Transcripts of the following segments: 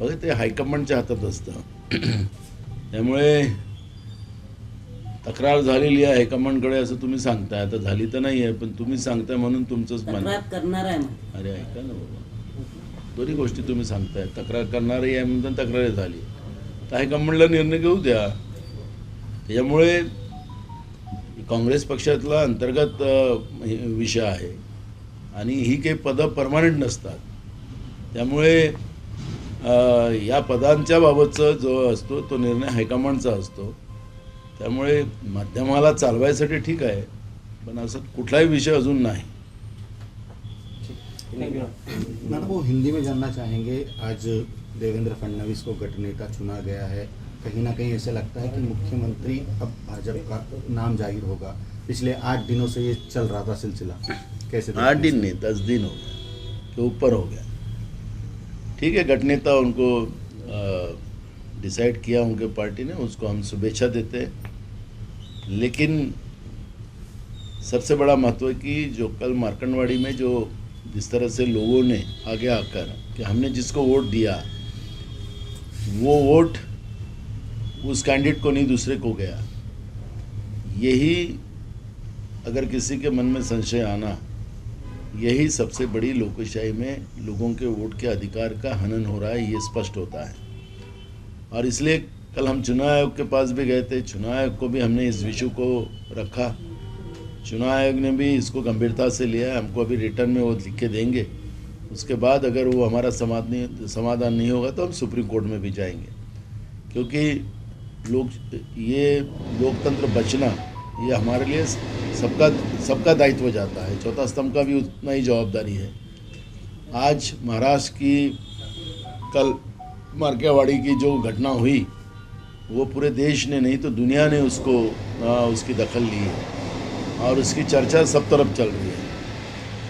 बघा ते हायकमांडच्या हातात असतं. त्यामुळे तक्रार झालेली आहे हायकमांडकडे असं तुम्ही सांगताय. आता झाली तर नाही आहे पण तुम्ही सांगताय म्हणून तुमचंच करणार आहे अरे ऐका ना बाबा. दोन्ही गोष्टी तुम्ही सांगताय. तक्रार करणारी आहे म्हणून तक्रार झाली. तर हायकमांडला निर्णय घेऊ द्या. त्याच्यामुळे काँग्रेस पक्षातला अंतर्गत विषय आहे. आणि ही काही पदं परमानंट नसतात. त्यामुळे या पदांच्या बाबतचा जो असतो तो निर्णय हायकमांडचा असतो. त्यामुळे माध्यमाला चालवायसाठी ठीक आहे पण असं कुठलाही विषय अजून नाही. मैडम वो हिंदी में जानना चाहेंगे आज देवेंद्र फडणवीस को गठनेता चुना गया है. कहीं ना कहीं ऐसा लगता है कि मुख्यमंत्री अब भाजपा का नाम जाहिर होगा। पिछले आठ दिनों से ये चल रहा था सिलसिला। कैसे आठ दिन? नहीं दस दिन हो गया के ऊपर हो गया। ठीक है, गठनेता उनको डिसाइड किया उनके पार्टी ने, उसको हम शुभेच्छा देते हैं। लेकिन सबसे बड़ा महत्व है कि जो कल मार्कंडवाड़ी में जो जिस तरह से लोगों ने आगे आकर, कि हमने जिसको वोट दिया, वो वोट उस कैंडिडेट को नहीं, दूसरे को गया। यही अगर किसी के मन में संशय आना यही सबसे बड़ी लोकशाही में लोगों के वोट के अधिकार का हनन हो रहा है, ये स्पष्ट होता है। और इसलिए कल हम चुनाव आयोग के पास भी गए थे, चुनाव आयोग को भी हमने इस विषय को रखा। चुनाव आयोग ने भी इसको गंभीरता से लिया है, हमको अभी रिटर्न में वो लिख के देंगे। उसके बाद अगर वो हमारा समाधान समाधान नहीं होगा तो हम सुप्रीम कोर्ट में भी जाएँगे। क्योंकि लोग ये लोकतंत्र बचना ये हमारे लिए सबका सबका दायित्व जाता है। चौथा स्तंभ का भी उतना ही जवाबदारी है। आज महाराष्ट्र की कल मार्केवाड़ी की जो घटना हुई वो पूरे देश ने नहीं तो दुनिया ने उसको आ, उसकी दखल ली है। और उसकी चर्चा सब तरफ़ चल रही है।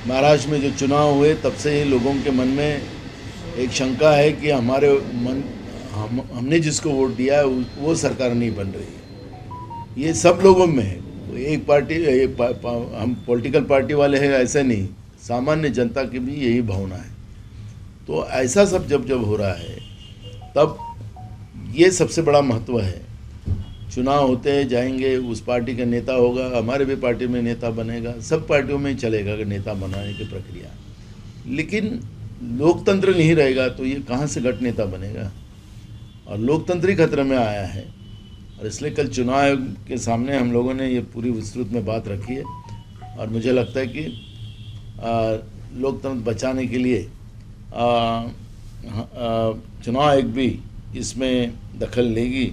महाराष्ट्र में जो चुनाव हुए तब से ही लोगों के मन में एक शंका है कि हमारे मन हम हमने जिसको वोट दिया है वो- सरकार नहीं बन रही है। ये सब लोगों में एक पार्टी एक पा, पा, हम पॉलिटिकल पार्टी वाले हैं ऐसे नहीं। सामान्य जनता की भी यही भावना है। तो ऐसा सब जब जब हो रहा है तब ये सबसे बड़ा महत्व है। चुनाव होते हैं जाएँगे उस पार्टी का नेता होगा हमारे भी पार्टी में नेता बनेगा सब पार्टियों में चलेगा नेता बनाने की प्रक्रिया। लेकिन लोकतंत्र नहीं रहेगा तो ये कहाँ से घट नेता बनेगा? और लोकतंत्र ही खतरे में आया है। और इसलिए कल चुनाव आयोग के सामने हम लोगों ने ये पूरी विस्तृत में बात रखी है और मुझे लगता है कि लोकतंत्र बचाने के लिए चुनाव आयोग भी इसमें दखल लेगी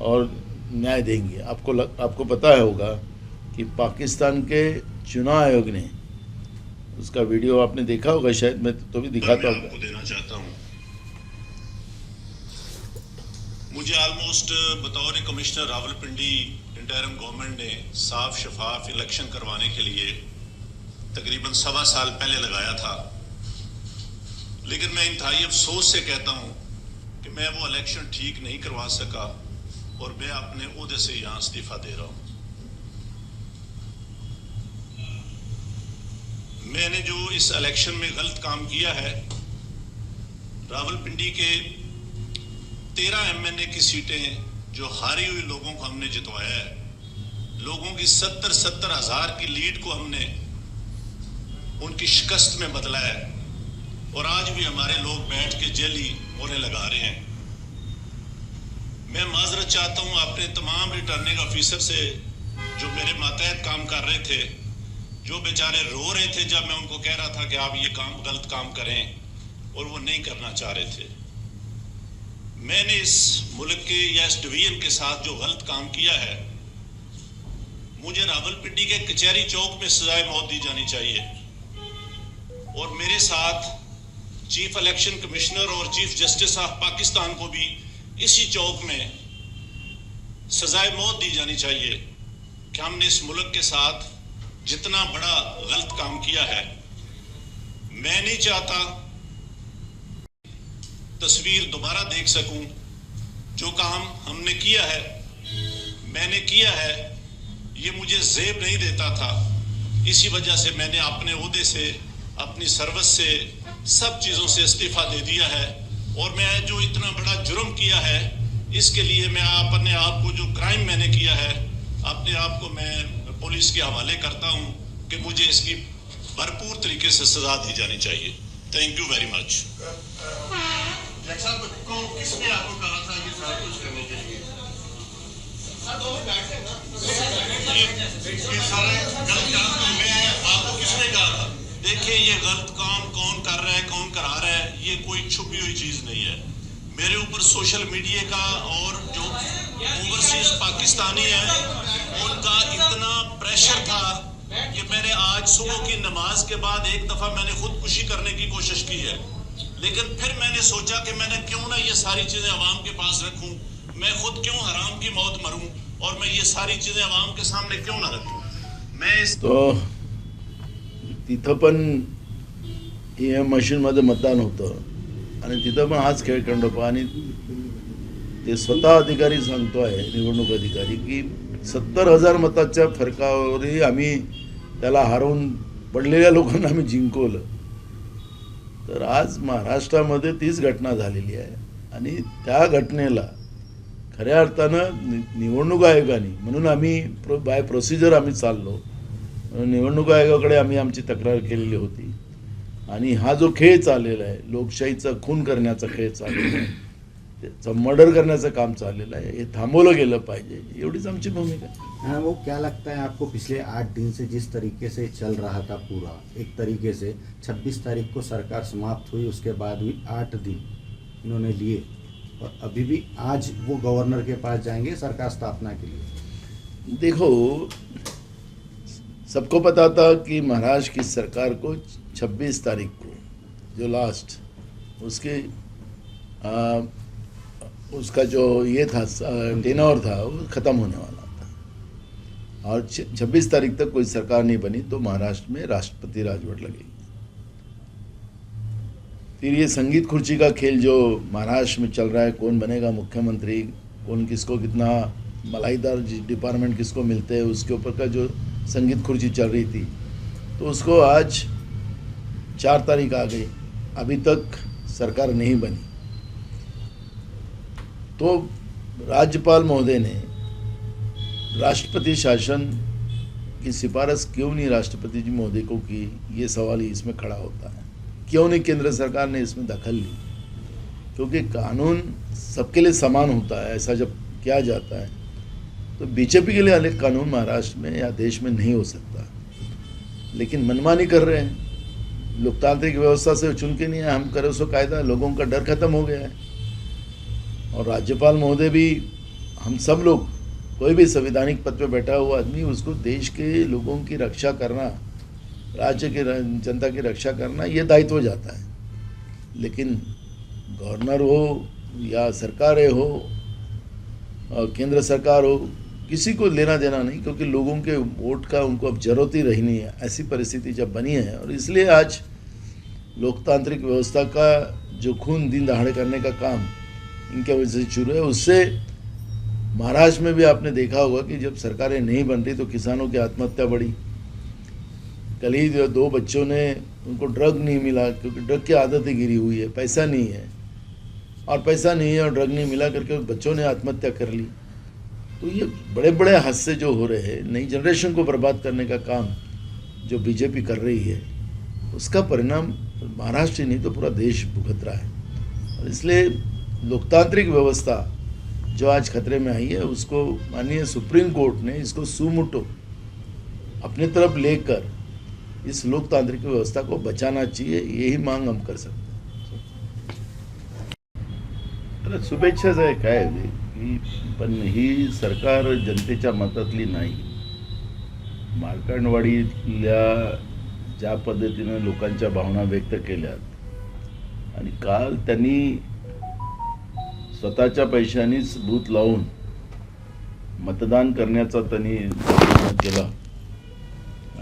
और न्याय देंगी। आपको लग, आपको पता है होगा कि पाकिस्तान के चुनाव आयोग ने उसका वीडियो आपने देखा होगा शायद मैं तो भी दिखाता हूँ। देना चाहता हूँ। मुझे ऑलमोस्ट बतौर कमिश्नर रावलपिंडी इंटरम गवर्नमेंट ने साफ़ शफाफ इलेक्शन करवाने के लिए तकरीबन सवा साल पहले लगाया था। लेकिन मैं इंतहाई अफसोस से कहता हूँ कि मैं वो इलेक्शन ठीक नहीं करवा सका और मैं अपने उहदे से यहाँ इस्तीफा दे रहा हूँ। मैंने जो इस इलेक्शन में गलत काम किया है, रावलपिंडी के तेरह एमएनए की सीटें जो हारी हुई लोगों को हमने जितवाया है। लोगों की सत्तर सत्तर हज़ार की लीड को हमने उनकी शिकस्त में बदला है। और आज भी हमारे लोग बैठ के जेली उन्हें लगा रहे हैं। मैं माजरत चाहता हूँ अपने तमाम रिटर्निंग ऑफिसर से जो मेरे मातहत काम कर रहे थे, जो बेचारे रो रहे थे, जब मैं उनको कह रहा था कि आप ये काम गलत काम करें और वो नहीं करना चाह रहे थे। मैंने इस मुल्क के या इस डिवीज़न के साथ जो गलत काम किया है, मुझे रावलपिंडी के कचहरी चौक में सजाए मौत दी जानी चाहिए। और मेरे साथ चीफ इलेक्शन कमिश्नर और चीफ जस्टिस ऑफ़ पाकिस्तान को भी इसी चौक में सजाए मौत दी जानी चाहिए कि हमने इस मुल्क के साथ जितना बड़ा गलत काम किया है। मैं नहीं चाहता तस्वीर दोबारा देख सकूँ। जो काम हमने किया है, मैंने किया है, ये मुझे जेब नहीं देता था। इसी वजह से मैंने अपने उहदे से, अपनी सर्विस से सब चीज़ों से इस्तीफा दे दिया है। और मैं जो इतना बड़ा जुर्म किया है, इसके लिए मैं अपने आप को जो क्राइम मैंने किया है, अपने आप को मैं पुलिस के हवाले करता हूँ कि मुझे इसकी भरपूर तरीके से सजा दी जानी चाहिए। थैंक यू वेरी मच साहब को किसने आपको कहा था ये सारा कुछ करने के लिए? ये ये सारे गलत काम तो आपको किसने कहा था? देखिए ये गलत काम कौन कर रहा है कौन करा रहा है ये कोई छुपी हुई चीज़ नहीं है। मेरे ऊपर सोशल मीडिया का और जो ओवरसीज पाकिस्तानी है उनका इतना प्रेशर था कि मैंने आज सुबह की नमाज़ के बाद एक दफ़ा मैंने खुदकुशी करने की कोशिश की है। लेकिन फिर मैंने सोचा कि मैंने क्यों ना ये सारी चीजें आवाम के पास रखूं? मैं खुद क्यों हराम की मौत मरूं? और मैं ये सारी चीजें आवाम के सामने क्यों ना रखूं? मैं इस तो तिथं पण ई एम मशीनमध्ये मतदान होतं. आणि तिथं पण हाच खेळ खंडोबा आणि ते स्वतः अधिकारी सांगतो आहे निवडणूक अधिकारी की सत्तर हजार मताच्या फरकावरही आम्ही त्याला हरवून पडलेल्या लोकांना आम्ही जिंकवलं. तर आज महाराष्ट्रामध्ये तीच घटना झालेली आहे. आणि त्या घटनेला खऱ्या अर्थानं नि निवडणूक आयोगाने म्हणून आम्ही प्रो बाय प्रोसिजर आम्ही चाललो. निवडणूक आयोगाकडे आम्ही आमची तक्रार केलेली होती. आणि हा जो खेळ चाललेला आहे लोकशाहीचा खून करण्याचा खेळ चाललेला आहे त्याचं मर्डर करण्याचं काम चाललेलं आहे. हे थांबवलं गेलं पाहिजे. एवढीच आमची भूमिका. हाँ, वो क्या लगता है आपको पिछले आठ दिन से जिस तरीके से चल रहा था पूरा? एक तरीके से 26 तारीख को सरकार समाप्त हुई उसके बाद भी आठ दिन इन्होंने लिए। और अभी भी आज वो गवर्नर के पास जाएँगे सरकार स्थापना के लिए। देखो सबको पता था कि महाराष्ट्र की सरकार को 26 तारीख को जो लास्ट उसके आ, उसका जो ये था टेनर था, वो ख़त्म होने वाला था। और छब्बीस तारीख तक कोई सरकार नहीं बनी तो महाराष्ट्र में राष्ट्रपति राजवट लगेगी। फिर ये संगीत खुर्ची का खेल जो महाराष्ट्र में चल रहा है, कौन बनेगा मुख्यमंत्री, कौन किसको कितना मलाईदार डिपार्टमेंट किसको मिलते हैं, उसके ऊपर का जो संगीत खुर्ची चल रही थी तो उसको आज चार तारीख आ गई। अभी तक सरकार नहीं बनी। तो राज्यपाल महोदय ने राष्ट्रपति शासन की सिफारिश क्यों नहीं राष्ट्रपति जी महोदय को की? ये सवाल ही इसमें खड़ा होता है। क्यों नहीं केंद्र सरकार ने इसमें दखल ली? क्योंकि कानून सबके लिए समान होता है, ऐसा जब किया जाता है तो बीजेपी के लिए अलग कानून महाराष्ट्र में या देश में नहीं हो सकता। लेकिन मनमानी कर रहे हैं। लोकतांत्रिक व्यवस्था से चुन के नहीं है हम करो सो कायदा, लोगों का डर खत्म हो गया है। और राज्यपाल महोदय भी, हम सब लोग, कोई भी संवैधानिक पद पर बैठा हुआ आदमी, उसको देश के लोगों की रक्षा करना, राज्य के जनता की रक्षा करना, ये दायित्व हो जाता है। लेकिन गवर्नर हो या सरकारें हो केंद्र सरकार हो, किसी को लेना देना नहीं, क्योंकि लोगों के वोट का उनको अब ज़रूरत ही रही नहीं है। ऐसी परिस्थिति जब बनी है, और इसलिए आज लोकतांत्रिक व्यवस्था का जो खून दिन दहाड़े करने का काम इनके वजह से शुरू है उससे महाराष्ट्र में भी आपने देखा होगा कि जब सरकारें नहीं बन रही तो किसानों की आत्महत्या बढ़ी। कल ही जो दो बच्चों ने उनको ड्रग नहीं मिला, क्योंकि ड्रग की आदत ही गिरी हुई है, पैसा नहीं है। और पैसा नहीं है और ड्रग नहीं मिला करके बच्चों ने आत्महत्या कर ली। तो ये बड़े बड़े हादसे जो हो रहे हैं, नई जनरेशन को बर्बाद करने का काम जो बीजेपी कर रही है, उसका परिणाम महाराष्ट्र ही नहीं तो पूरा देश भुगत रहा है। और इसलिए लोकतांत्रिक व्यवस्था जो आज खतरे में आई है उसको माननीय सुप्रीम कोर्ट ने इसको सुमुटो। अपने तरफ लेकर इस लोकतांत्रिक व्यवस्था को बचाना चाहिए यही मांग हम कर सकते हैं। तर शुभेच्छाच आहे काय पण ही सरकार जनतेच्या मतातली नाही। मार्कंडवाडीतल्या ज्या पद्धतीनं लोकांच्या भावना व्यक्त केल्यात आणि काल त्यांनी स्वतःच्या पैशानीच भूत लावून मतदान करण्याचा त्यांनी प्रयत्न केला.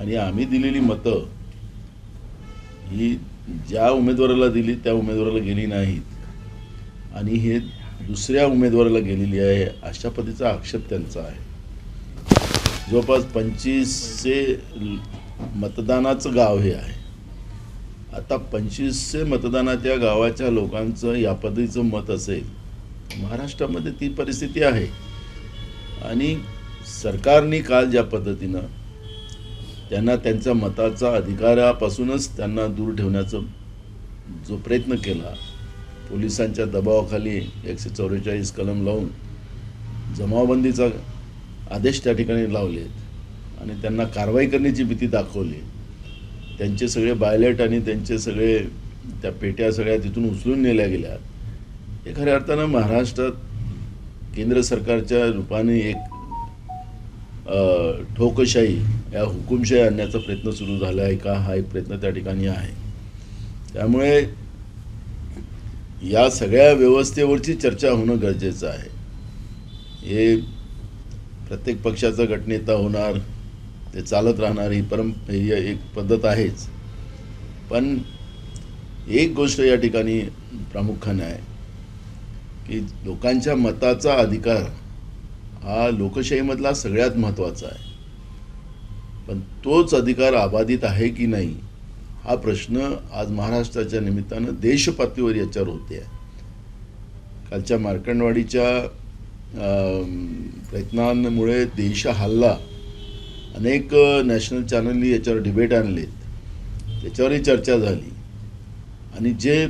आणि आम्ही दिलेली मतं ही ज्या उमेदवाराला दिली त्या उमेदवाराला गेली नाहीत. आणि हे दुसऱ्या उमेदवाराला गेलेली आहे अशा पद्धतीचा आक्षेप त्यांचा आहे. जवळपास पंचवीसशे मतदानाचं गाव हे आहे. आता पंचवीसशे मतदानाच्या गावाच्या लोकांचं या पद्धतीचं मत असेल महाराष्ट्रामध्ये ती परिस्थिती आहे. आणि सरकारने काल ज्या पद्धतीनं त्यांना त्यांच्या मताचा अधिकारापासूनच त्यांना दूर ठेवण्याचा जो प्रयत्न केला पोलिसांच्या दबावाखाली एकशे चौवेचाळीस कलम लावून जमावबंदीचा आदेश त्या ठिकाणी लावलेत आणि त्यांना कारवाई करण्याची भीती दाखवली. त्यांचे सगळे बायलेट आणि त्यांचे सगळे त्या पेट्या सगळ्या तिथून उचलून नेल्या गेल्या हे खऱ्या अर्थानं महाराष्ट्रात केंद्र सरकारच्या रूपाने एक ठोकशाही या हुकुमशाही आणण्याचा प्रयत्न सुरू झाला आहे का? हा एक प्रयत्न त्या ठिकाणी आहे. त्यामुळे या सगळ्या व्यवस्थेवरची चर्चा होणं गरजेचं आहे. हे प्रत्येक पक्षाचा गटनेता होणार ते चालत राहणार ही परम ही एक पद्धत आहेच. पण एक गोष्ट या ठिकाणी प्रामुख्याने आहे. की लोकांच्या मताचा अधिकार हा लोकशाहीमधला सगळ्यात महत्त्वाचा आहे. पण तोच अधिकार अबाधित आहे की नाही हा प्रश्न आज महाराष्ट्राच्या निमित्तानं देशपातळीवर याच्यावर होते आहे. कालच्या मार्कंडवाडीच्या प्रयत्नांमुळे देश हल्ला. अनेक नॅशनल चॅनलनी याच्यावर डिबेट आणलेत. त्याच्यावरही चर्चा झाली. आणि जे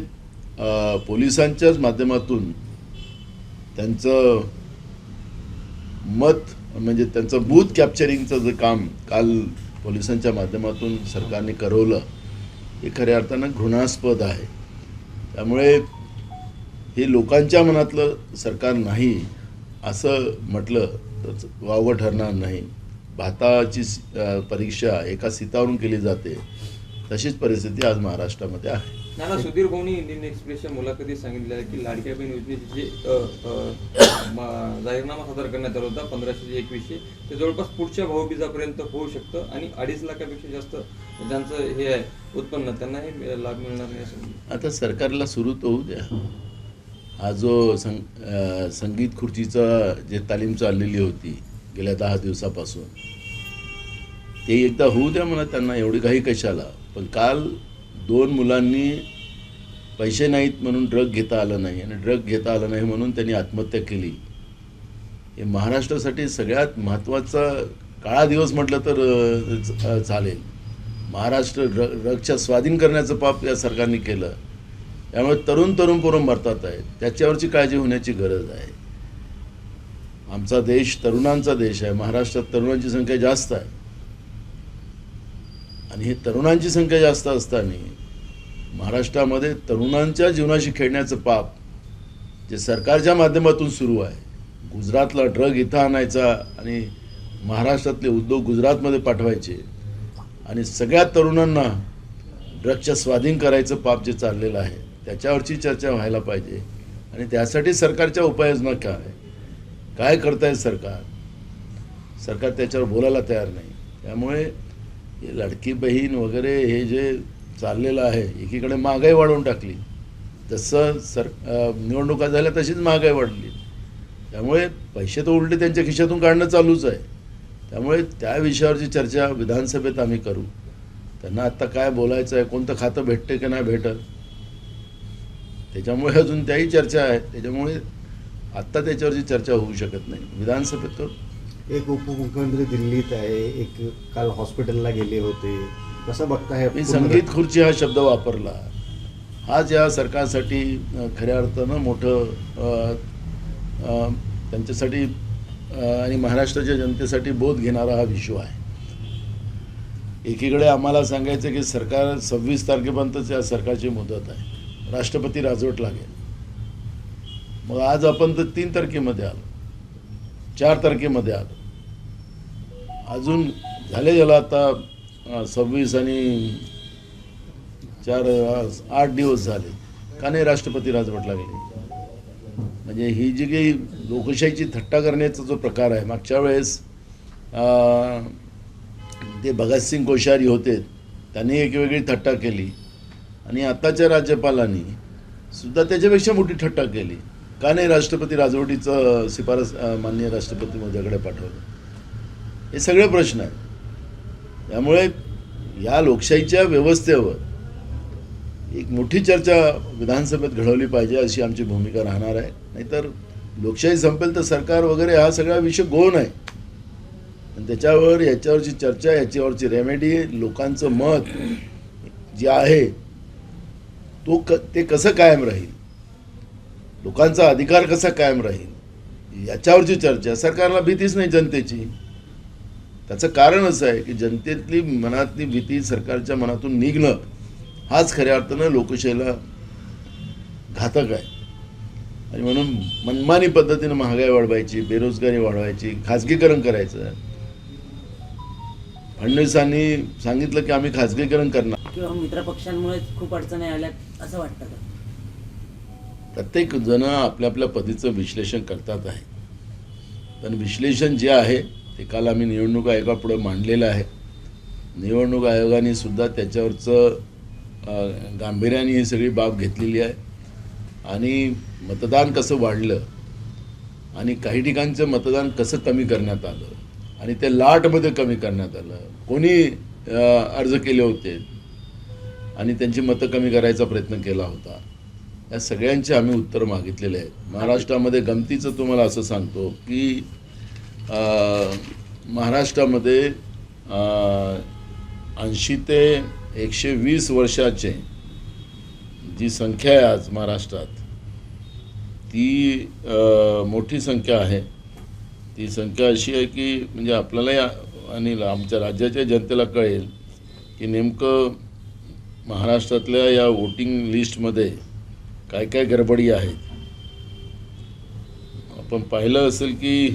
पोलिसांच्याच माध्यमातून त्यांचं मत म्हणजे त्यांचं बूथ कॅप्चरिंगचं जे काम काल पोलिसांच्या माध्यमातून सरकारने करवलं हे खऱ्या अर्थानं घृणास्पद आहे. त्यामुळे हे लोकांच्या मनातलं सरकार नाही असं म्हटलं तर वावं ठरणार नाही. भाताची परीक्षा एका सीतावरून केली जाते तशीच परिस्थिती आज महाराष्ट्रामध्ये आहे. नाना सुधीर भाऊनी इंडियन एक्सप्रेसच्या मुलाखतीत सांगितलं की लाडक्या बहीण योजनेचे जे जाहीरनामा सादर करण्यात आला होता पंधराशे ते एकवीसशे ते जवळपास पुढच्या भाऊबीजापर्यंत होऊ शकतं आणि अडीच लाखापेक्षा जास्त ज्यांचं हे आहे उत्पन्न त्यांना हे लाभ मिळणार नाही आता सरकारला सुरू तर होऊ द्या. हा जो सं अ, संगीत खुर्चीचा जे तालीम चाललेली होती गेल्या दहा दिवसापासून ते एकदा होऊ द्या म्हणा त्यांना एवढी काही कशाला. पण काल दोन मुलांनी पैसे नाहीत म्हणून ड्रग घेता आलं नाही आणि ड्रग घेता आलं नाही म्हणून त्यांनी आत्महत्या केली. हे महाराष्ट्रासाठी सगळ्यात महत्त्वाचा काळा दिवस म्हटलं तर चालेल. महाराष्ट्र ड्रग ड्रगच्या स्वाधीन करण्याचं पाप या सरकारने केलं. त्यामुळे तरुण तरुण पोरं मरतात आहेत. त्याच्यावरची काळजी होण्याची गरज आहे. आमचा देश तरुणांचा देश आहे. महाराष्ट्रात तरुणांची संख्या जास्त आहे. आणि हे तरुणांची संख्या जास्त असताना महाराष्ट्रामध्ये तरुणांच्या जीवनाशी खेळण्याचं पाप जे सरकारच्या माध्यमातून सुरू आहे. गुजरातला ड्रग इथं आणायचा आणि महाराष्ट्रातले उद्योग गुजरातमध्ये पाठवायचे आणि सगळ्या तरुणांना ड्रगच्या स्वाधीन करायचं पाप जे चाललेलं आहे त्याच्यावरची चर्चा व्हायला पाहिजे. आणि त्यासाठी सरकारच्या उपाययोजना काय? काय करताय सरकार? सरकार त्याच्यावर बोलायला तयार नाही. त्यामुळे लाडकी बहीण वगैरे हे जे चाललेलं आहे एकीकडे महागाई वाढवून टाकली. जसं सर निवडणुका झाल्या तशीच महागाई वाढली. त्यामुळे पैसे तर उलटे त्यांच्या खिशातून काढणं चालूच आहे. त्यामुळे त्या विषयावरची चर्चा विधानसभेत आम्ही करू. त्यांना आत्ता काय बोलायचं आहे कोणतं खातं भेटतं की नाही भेटत? त्याच्यामुळे अजून त्याही चर्चा आहेत त्याच्यामुळे आत्ता त्याच्यावरची चर्चा होऊ शकत नाही. विधानसभेत तर एक उपमुख्यमंत्री दिल्लीत आहे एक काल हॉस्पिटलला गेले होते. कसं बघताय? संगीत खुर्ची हा शब्द वापरला. हा या सरकारसाठी खऱ्या अर्थानं मोठं त्यांच्यासाठी आणि महाराष्ट्राच्या जनतेसाठी बोध घेणारा हा विषय आहे. एकीकडे आम्हाला सांगायचं की सरकार सव्वीस तारखेपर्यंतच या सरकारची मुदत आहे. राष्ट्रपती राजवट लागेल. मग आज आपण तर तीन तारखेमध्ये आलो. चार तारखेमध्ये आलो. अजून झाले झालं आता सव्वीस आणि चार आठ दिवस झाले. का नाही राष्ट्रपती राजवट लागली म्हणजे ही जी काही लोकशाहीची थट्टा करण्याचा जो प्रकार आहे मागच्या वेळेस ते भगतसिंग कोश्यारी होते त्यांनी एक वेगळी थट्टा केली. आणि आताच्या राज्यपालांनी सुद्धा त्याच्यापेक्षा मोठी थट्टा केली. का नाही राष्ट्रपती राजवटीचं शिफारस माननीय राष्ट्रपती मोदयाकडे पाठवलं? हे सगळे प्रश्न आहेत. त्यामुळे या लोकशाहीच्या व्यवस्थेवर एक मोठी चर्चा विधानसभेत घडवली पाहिजे अशी आमची भूमिका राहणार आहे. नाहीतर लोकशाही संपेल तर सरकार वगैरे हा सगळा विषय गौण आहे. आणि त्याच्यावर याच्यावरची चर्चा याच्यावरची रेमेडी लोकांचं मत जे आहे तो क ते कसं कायम राहील? लोकांचा अधिकार कसा कायम राहील? याच्यावरची चर्चा. सरकारला भीतीच नाही जनतेची. त्याचं कारण असं आहे की जनतेतली मनातली भीती सरकारच्या मनातून निघणं हाच खऱ्या अर्थानं लोकशाहीला घातक आहे. आणि म्हणून मनमानी पद्धतीनं महागाई वाढवायची बेरोजगारी वाढवायची खाजगीकरण करायचं. फडणवीसांनी सांगितलं की आम्ही खाजगीकरण करणार. किंवा मित्रपक्षांमुळे खूप अडचणी आल्यात असं वाटतं का? प्रत्येक जण आपल्या आपल्या पद्धतीचं विश्लेषण करतात आहे. पण विश्लेषण जे आहे ते काल आम्ही निवडणूक आयोगापुढे मांडलेलं आहे. निवडणूक आयोगाने सुद्धा त्याच्यावरचं गांभीर्याने ही सगळी बाब घेतलेली आहे. आणि मतदान कसं वाढलं आणि काही ठिकाणचं मतदान कसं कमी करण्यात आलं आणि ते लाटमध्ये कमी करण्यात आलं कोणी अर्ज केले होते आणि त्यांची मतं कमी करायचा प्रयत्न केला होता या सगळ्यांचे आम्ही उत्तर मागितलेले आहेत. महाराष्ट्रामध्ये गमतीचं तुम्हाला असं सांगतो की महाराष्ट्रामध्ये ऐंशी ते एकशे वीस वर्षाचे जी संख्या आहे आज महाराष्ट्रात ती मोठी संख्या आहे. ती संख्या अशी आहे की म्हणजे आपल्यालाही आणि आमच्या राज्याच्या जनतेला कळेल की नेमकं महाराष्ट्रातल्या या वोटिंग लिस्टमध्ये काय काय गडबडी आहेत. आपण पाहिलं असेल की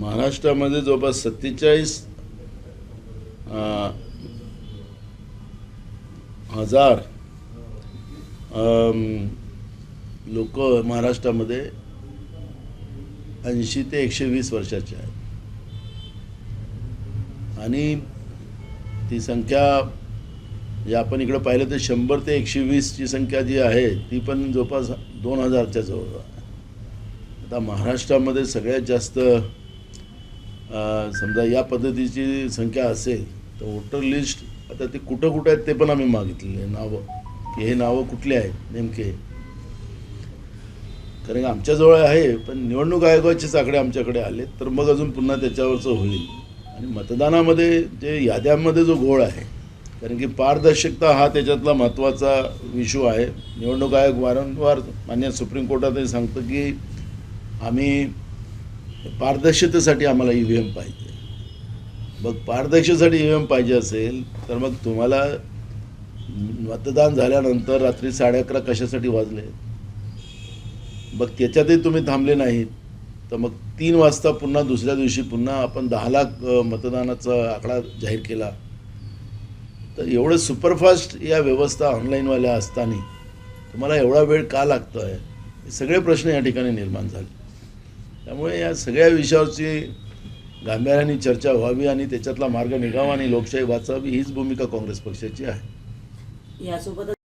महाराष्ट्रामध्ये जवळपास सत्तेचाळीस हजार लोक महाराष्ट्रामध्ये ऐंशी ते एकशे वीस वर्षाचे आहेत. आणि ती संख्या जे आपण इकडं पाहिलं तर शंभर ते एकशे वीसची संख्या जी आहे ती पण जवळपास दोन हजारच्या जवळ आहे. आता महाराष्ट्रामध्ये सगळ्यात जास्त समजा या पद्धतीची संख्या असेल तर वोटर लिस्ट आता ते कुठं कुठं आहेत ते पण आम्ही मागितलेले नावं की हे नावं कुठले आहेत नेमके? कारण की आमच्याजवळ आहे पण निवडणूक आयोगाचेच आकडे आमच्याकडे आले तर मग अजून पुन्हा त्याच्यावरचं होईल. आणि मतदानामध्ये जे याद्यांमध्ये जो घोळ आहे कारण की पारदर्शकता हा त्याच्यातला महत्त्वाचा इशू आहे. निवडणूक आयोग वारंवार मान्य सुप्रीम कोर्टातही सांगतं की आम्ही पारदर्शतेसाठी आम्हाला ई व्ही एम पाहिजे. मग पारदर्शकतेसाठी ई व्ही एम पाहिजे असेल तर मग तुम्हाला मतदान झाल्यानंतर रात्री साडे अकरा कशासाठी वाजले? मग त्याच्यातही तुम्ही थांबले नाहीत. तर मग तीन वाजता पुन्हा दुसऱ्या दिवशी पुन्हा आपण दहा लाख मतदानाचा आकडा जाहीर केला. तर एवढं सुपरफास्ट या व्यवस्था ऑनलाईनवाल्या असताना तुम्हाला एवढा वेळ का लागतो आहे हे सगळे प्रश्न या ठिकाणी निर्माण झाले. त्यामुळे या सगळ्या विषयावरची गांभीर्याने चर्चा व्हावी आणि त्याच्यातला मार्ग निघावा आणि लोकशाही वाचावी हीच भूमिका काँग्रेस पक्षाची आहे. यासोबतच